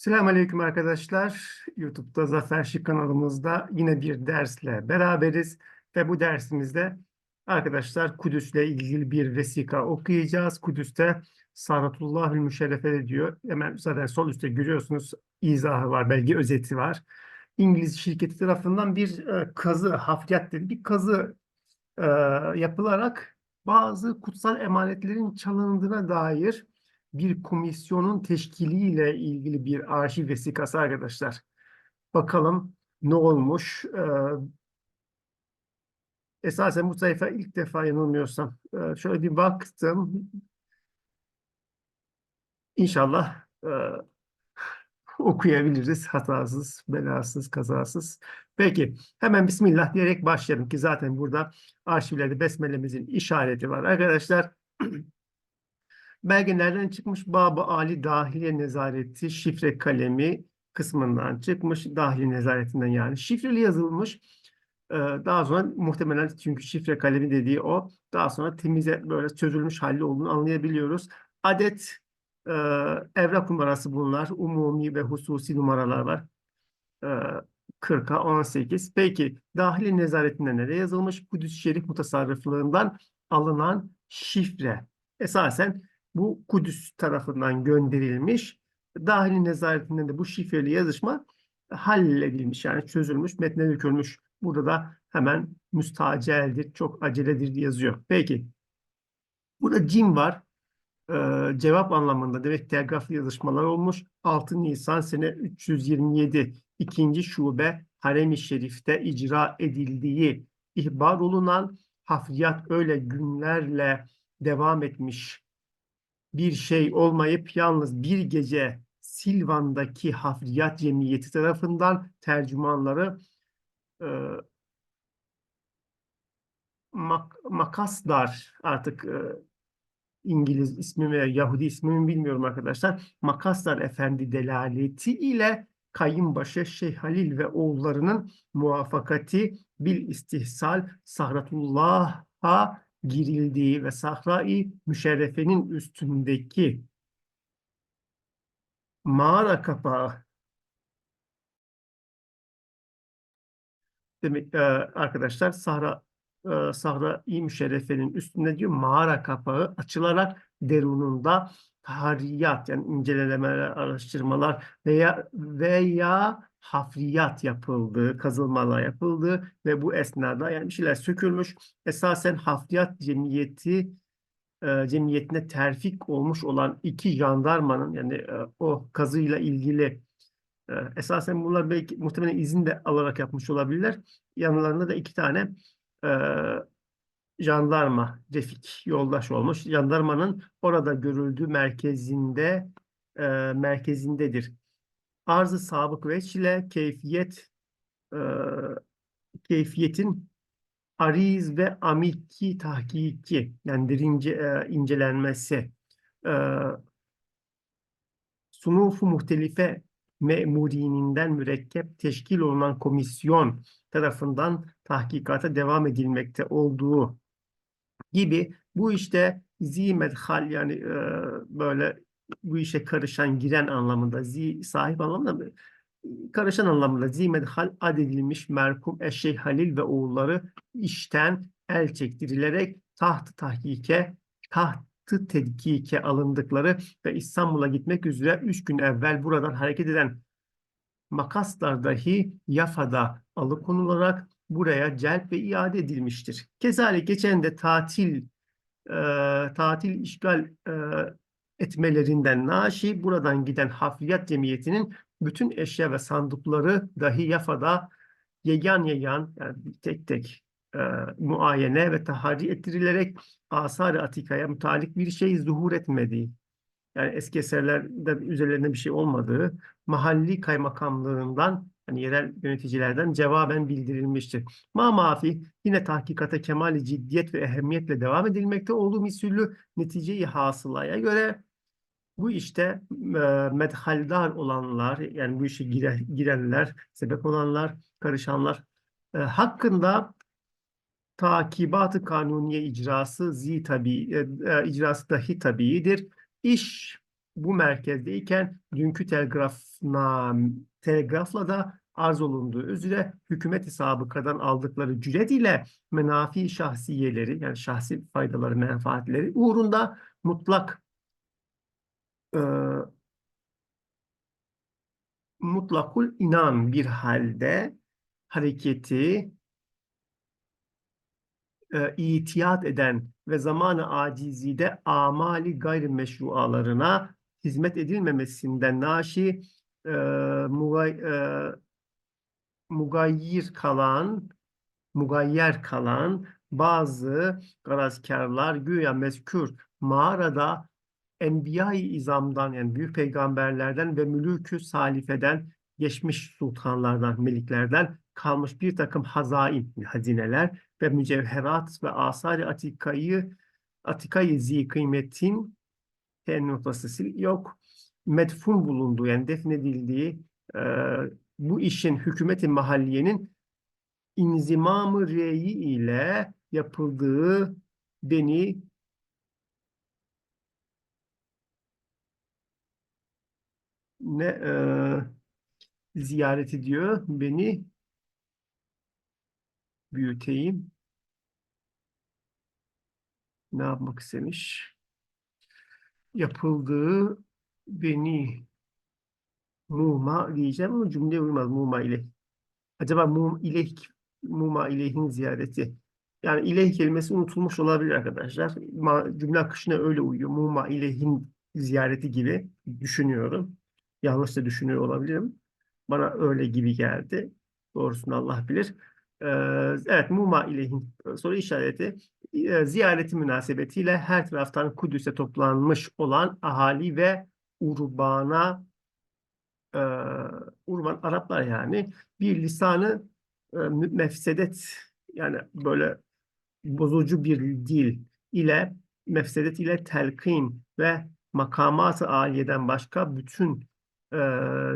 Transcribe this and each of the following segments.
Selamünaleyküm arkadaşlar. YouTube'da Zafer Şık kanalımızda yine bir dersle beraberiz ve bu dersimizde arkadaşlar Kudüs'le ilgili bir vesika okuyacağız. Kudüs'te Sanatullahül Müşerrefe diyor. Hemen zaten sol üstte görüyorsunuz izahı var, belge özeti var. İngiliz şirketi tarafından bir e, kazı, hafriyat dedi, bir kazı e, yapılarak bazı kutsal emanetlerin çalındığına dair bir komisyonun teşkiliyle ilgili bir arşiv vesikası arkadaşlar. Bakalım ne olmuş? Ee, esasen bu sayfa ilk defa yanılmıyorsam. Ee, şöyle bir baktım. İnşallah e, okuyabiliriz hatasız, belasız, kazasız. Peki hemen Bismillah diyerek başlayalım ki zaten burada arşivlerde Besmele'mizin işareti var. Arkadaşlar Belgelerden çıkmış Bab-ı Ali Dahiliye Nezareti şifre kalemi kısmından çıkmış. Dahiliye Nezaretinden yani. Şifreli yazılmış. Ee, Daha sonra muhtemelen çünkü şifre kalemi dediği o. Daha sonra temize böyle çözülmüş halde olduğunu anlayabiliyoruz. Adet e, evrak numarası bunlar. Umumi ve hususi numaralar var. E, 40'a 18. Peki dahili nezaretinde nereye yazılmış? Kudüs Şerif mutasarrıflığından alınan şifre. Esasen bu Kudüs tarafından gönderilmiş. Dahili nezaretinden de bu şifreli yazışma halledilmiş yani çözülmüş, metne dökülmüş. Burada da hemen müstaceldir, çok aceledir diye yazıyor. Peki. Burada cim var. Ee, cevap anlamında demek telgraflı yazışmalar olmuş. 6 Nisan sene 327 ikinci şube Harem-i Şerif'te icra edildiği ihbar olunan hafriyat öyle günlerle devam etmiş bir şey olmayıp yalnız bir gece Silvan'daki Hafriyat Cemiyeti tarafından tercümanları e, mak makaslar artık e, İngiliz ismi veya Yahudi ismimi bilmiyorum arkadaşlar. Makaslar Efendi delaleti ile kayınbaşı Şeyh Halil ve oğullarının muvaffakati bil istihsal Sahratullah'a girildiği ve Sahra-i Müşerrefe'nin üstündeki mağara kapağı demek e, arkadaşlar Sahra e, Sahra-i Müşerrefe'nin üstünde diyor mağara kapağı açılarak derununda tahriyat yani incelemeler, araştırmalar veya veya hafriyat yapıldı, kazılmalar yapıldı ve bu esnada yani bir şeyler sökülmüş. Esasen hafriyat cemiyeti e, cemiyetine terfik olmuş olan iki jandarmanın yani e, o kazıyla ilgili e, esasen bunlar belki muhtemelen izin de alarak yapmış olabilirler. Yanlarında da iki tane e, jandarma, Refik yoldaş olmuş. Jandarmanın orada görüldüğü merkezinde e, merkezindedir. Arzı sabık veç ile keyfiyet e, keyfiyetin ariz ve amiki tahkiki yani derince e, incelenmesi. E, sunufu muhtelife memurininden mürekkep teşkil olunan komisyon tarafından tahkikata devam edilmekte olduğu gibi bu işte zi medhal yani e, böyle bu işe karışan, giren anlamında, zi sahip anlamında mı? Karışan anlamında zi medhal adedilmiş merkum eşşey Halil ve oğulları işten el çektirilerek taht tahkike, tahtı tedkike alındıkları ve İstanbul'a gitmek üzere üç gün evvel buradan hareket eden makaslar dahi Yafa'da alıkonularak buraya celp ve iade edilmiştir. Kezalik geçen de tatil e, tatil işgal e, etmelerinden naşi buradan giden hafriyat cemiyetinin bütün eşya ve sandıkları dahi Yafa'da yegan yegan yani tek tek e, muayene ve tahari ettirilerek asar-ı atikaya mutalik bir şey zuhur etmediği yani eski eserlerde üzerlerinde bir şey olmadığı mahalli kaymakamlığından hani yerel yöneticilerden cevaben bildirilmiştir. Ma mafi yine tahkikata kemali ciddiyet ve ehemmiyetle devam edilmekte olduğu misüllü netice-i hasılaya göre bu işte e, medhaldar olanlar yani bu işe gire, girenler, sebep olanlar, karışanlar e, hakkında takibat-ı kanuniye icrası zi tabi, e, e, icrası dahi tabiidir. İş bu merkezdeyken dünkü telgrafna, telgrafla da arz olunduğu üzere hükümet hesabıkadan aldıkları cüret ile menafi şahsiyeleri yani şahsi faydaları, menfaatleri uğrunda mutlak e, mutlakul inan bir halde hareketi e, itiyat eden ve zamanı acizide amali gayrimeşrualarına hizmet edilmemesinden naşi e, mugay, e, mugayyir kalan mugayyer kalan bazı garazkarlar güya mezkür mağarada Enbiya-i İzam'dan yani büyük peygamberlerden ve mülükü salifeden geçmiş sultanlardan, meliklerden kalmış bir takım hazain, hazineler ve mücevherat ve asar-ı atikayı atikayı zi kıymetin T noktası yok. Medfun bulunduğu yani defnedildiği e, bu işin hükümeti mahalliyenin inzimamı reyi ile yapıldığı beni ne e, ziyaret ediyor beni büyüteyim. Ne yapmak istemiş? Yapıldığı beni muma diyeceğim ama cümle uymaz muma ile. Acaba mum ileh muma ileyhin ziyareti. Yani ileh kelimesi unutulmuş olabilir arkadaşlar. Cümle akışına öyle uyuyor. Muma ileyhin ziyareti gibi düşünüyorum. Yanlış da düşünüyor olabilirim. Bana öyle gibi geldi. Doğrusunu Allah bilir. Ee, evet, Muma ileyhin soru işareti e, ziyareti münasebetiyle her taraftan Kudüs'e toplanmış olan ahali ve urbana e, urban Araplar yani bir lisanı e, mefsedet yani böyle bozucu bir dil ile mefsedet ile telkin ve makamat-ı aliyeden başka bütün e,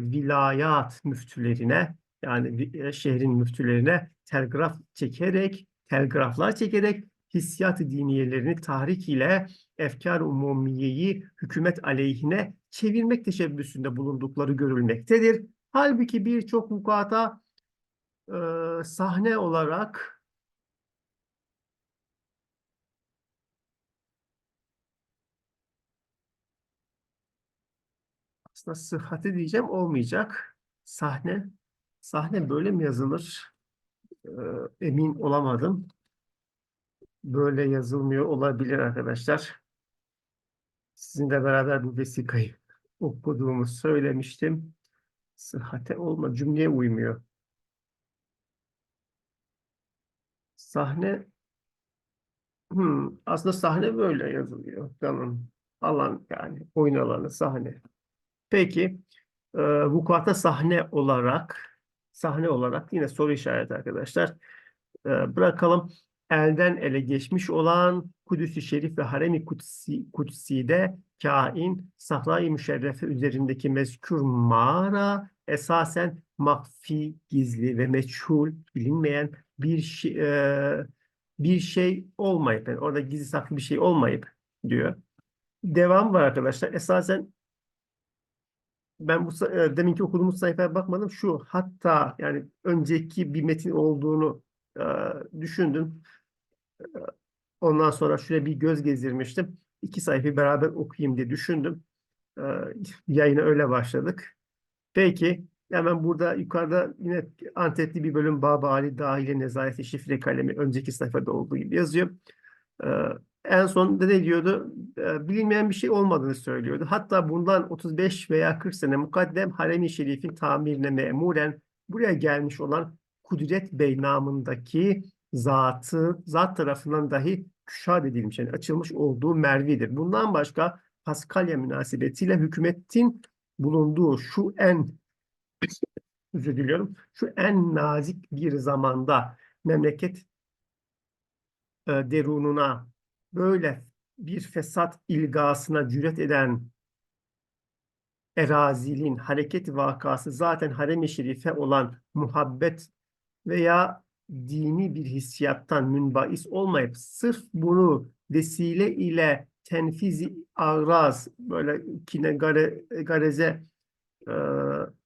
vilayat müftülerine yani e, şehrin müftülerine telgraf çekerek, telgraflar çekerek hissiyat-ı diniyelerini tahrik ile efkar-ı umumiyeyi hükümet aleyhine çevirmek teşebbüsünde bulundukları görülmektedir. Halbuki birçok vukuata e, sahne olarak aslında sıhhati diyeceğim olmayacak. Sahne sahne böyle mi yazılır? Ee, emin olamadım. Böyle yazılmıyor olabilir arkadaşlar. Sizinle beraber bu vesikayı okuduğumu söylemiştim. Sıhhate olma cümleye uymuyor. Sahne hmm, aslında sahne böyle yazılıyor. Tamam. Alan yani oyun alanı sahne. Peki e, vukuata sahne olarak sahne olarak yine soru işareti arkadaşlar. E, bırakalım. Elden ele geçmiş olan Kudüs-i Şerif ve Harem-i Kudsi, Kutsi'de kain sahra-i müşerrefe üzerindeki mezkür mağara esasen mahfi, gizli ve meçhul, bilinmeyen bir şey, e, bir şey olmayıp, yani orada gizli saklı bir şey olmayıp diyor. Devam var arkadaşlar. Esasen ben bu e, deminki okuduğumuz sayfaya bakmadım. Şu hatta yani önceki bir metin olduğunu e, düşündüm. E, ondan sonra şöyle bir göz gezdirmiştim. İki sayfayı beraber okuyayım diye düşündüm. E, yayına öyle başladık. Peki hemen burada yukarıda yine Antepli bir bölüm Baba Ali Dahili Nezareti Şifre Kalemi önceki sayfada olduğu gibi yazıyor. E, en son ne diyordu? E, bilinmeyen bir şey olmadığını söylüyordu. Hatta bundan 35 veya 40 sene mukaddem Harem-i Şerif'in tamirine memuren buraya gelmiş olan Kudret Bey namındaki zatı, zat tarafından dahi küşad edilmiş, yani açılmış olduğu mervidir. Bundan başka Paskalya münasebetiyle hükümetin bulunduğu şu en özür diliyorum, şu en nazik bir zamanda memleket e, derununa böyle bir fesat ilgasına cüret eden erazilin hareket vakası zaten harem-i şerife olan muhabbet veya dini bir hissiyattan münbais olmayıp sırf bunu vesile ile tenfizi araz böyle kine gare, gareze e,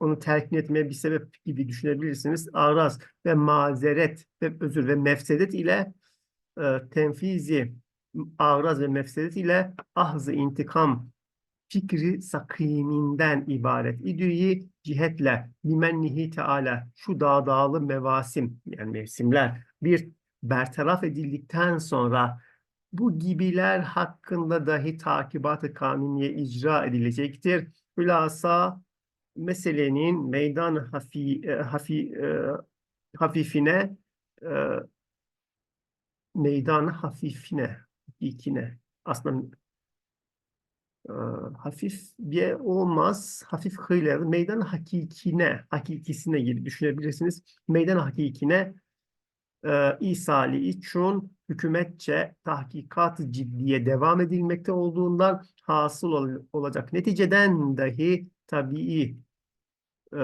onu telkin etmeye bir sebep gibi düşünebilirsiniz. Araz ve mazeret ve özür ve mefsedet ile e, tenfizi araz ve mefsedet ile ahzı intikam fikri sakiminden ibaret. İdüyi cihetle bimennihi teala şu dağdağlı mevasim yani mevsimler bir bertaraf edildikten sonra bu gibiler hakkında dahi takibat-ı kanuniye icra edilecektir. Hülasa meselenin meydan hafi, e, hafi, e, hafifine e, meydan hafifine ikine aslında e, hafif bir olmaz. Hafif hıyla meydan hakikine, hakikisine gibi düşünebilirsiniz. Meydan hakikine e, İsali için hükümetçe tahkikat ciddiye devam edilmekte olduğundan hasıl ol- olacak neticeden dahi tabii e,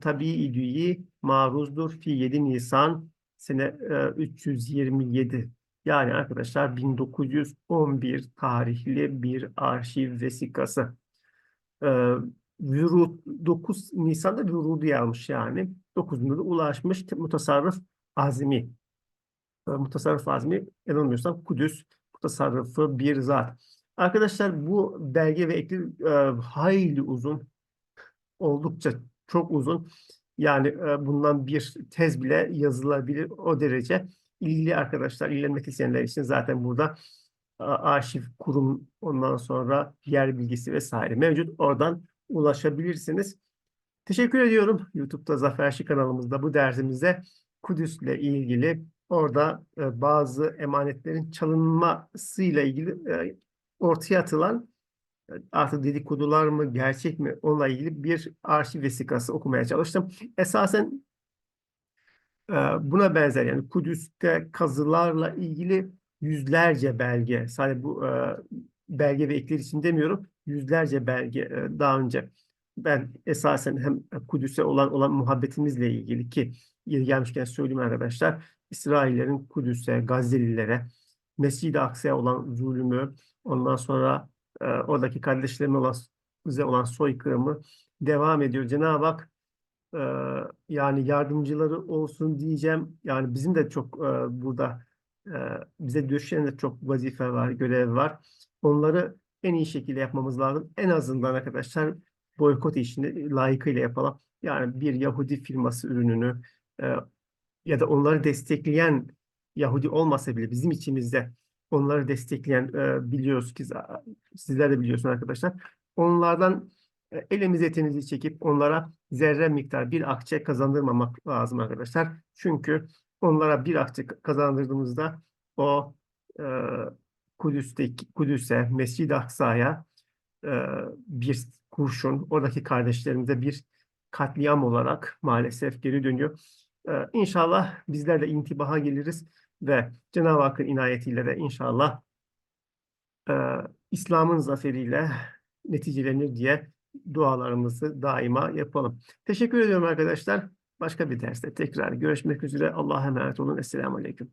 tabii idüyi maruzdur fi 7 Nisan sene e, 327 yani arkadaşlar 1911 tarihli bir arşiv vesikası. Ee, Vürud, 9 Nisan'da Vürudu yazmış yani. 9'unda da ulaşmış mutasarrıf azmi. Ee, mutasarrıf azmi yanılmıyorsam Kudüs mutasarrıfı bir zat. Arkadaşlar bu belge ve ekli e, hayli uzun. Oldukça çok uzun. Yani e, bundan bir tez bile yazılabilir o derece. İlgili arkadaşlar, ilgilenmek isteyenler için zaten burada arşiv kurum ondan sonra yer bilgisi vesaire mevcut. Oradan ulaşabilirsiniz. Teşekkür ediyorum. YouTube'da Zafer Şi kanalımızda bu dersimizde Kudüs'le ilgili orada e, bazı emanetlerin çalınmasıyla ilgili e, ortaya atılan e, artık dedikodular mı gerçek mi onunla ilgili bir arşiv vesikası okumaya çalıştım. Esasen buna benzer yani Kudüs'te kazılarla ilgili yüzlerce belge sadece bu e, belge ve ekler için demiyorum yüzlerce belge e, daha önce ben esasen hem Kudüs'e olan olan muhabbetimizle ilgili ki yeri gelmişken söyleyeyim arkadaşlar İsraillerin Kudüs'e, Gazelilere, Mescid-i Aksa'ya olan zulmü ondan sonra e, oradaki kardeşlerine olan bize olan soykırımı devam ediyor. Cenab-ı Hak e, yani yardımcıları olsun diyeceğim. Yani bizim de çok e, burada e, bize düşen de çok vazife var, görev var. Onları en iyi şekilde yapmamız lazım. En azından arkadaşlar boykot işini layıkıyla yapalım. Yani bir Yahudi firması ürününü e, ya da onları destekleyen Yahudi olmasa bile bizim içimizde onları destekleyen e, biliyoruz ki sizler de biliyorsunuz arkadaşlar. Onlardan e, elimizi etimizi çekip onlara zerre miktar bir akçe kazandırmamak lazım arkadaşlar. Çünkü onlara bir akçe kazandırdığımızda o e, Kudüs'teki Kudüs'e, Mescid-i Aksa'ya e, bir kurşun, oradaki kardeşlerimize bir katliam olarak maalesef geri dönüyor. E, inşallah bizler de intibaha geliriz ve Cenab-ı Hakk'ın inayetiyle de inşallah e, İslam'ın zaferiyle neticelenir diye dualarımızı daima yapalım. Teşekkür ediyorum arkadaşlar. Başka bir derste tekrar görüşmek üzere. Allah'a emanet olun. Esselamu Aleyküm.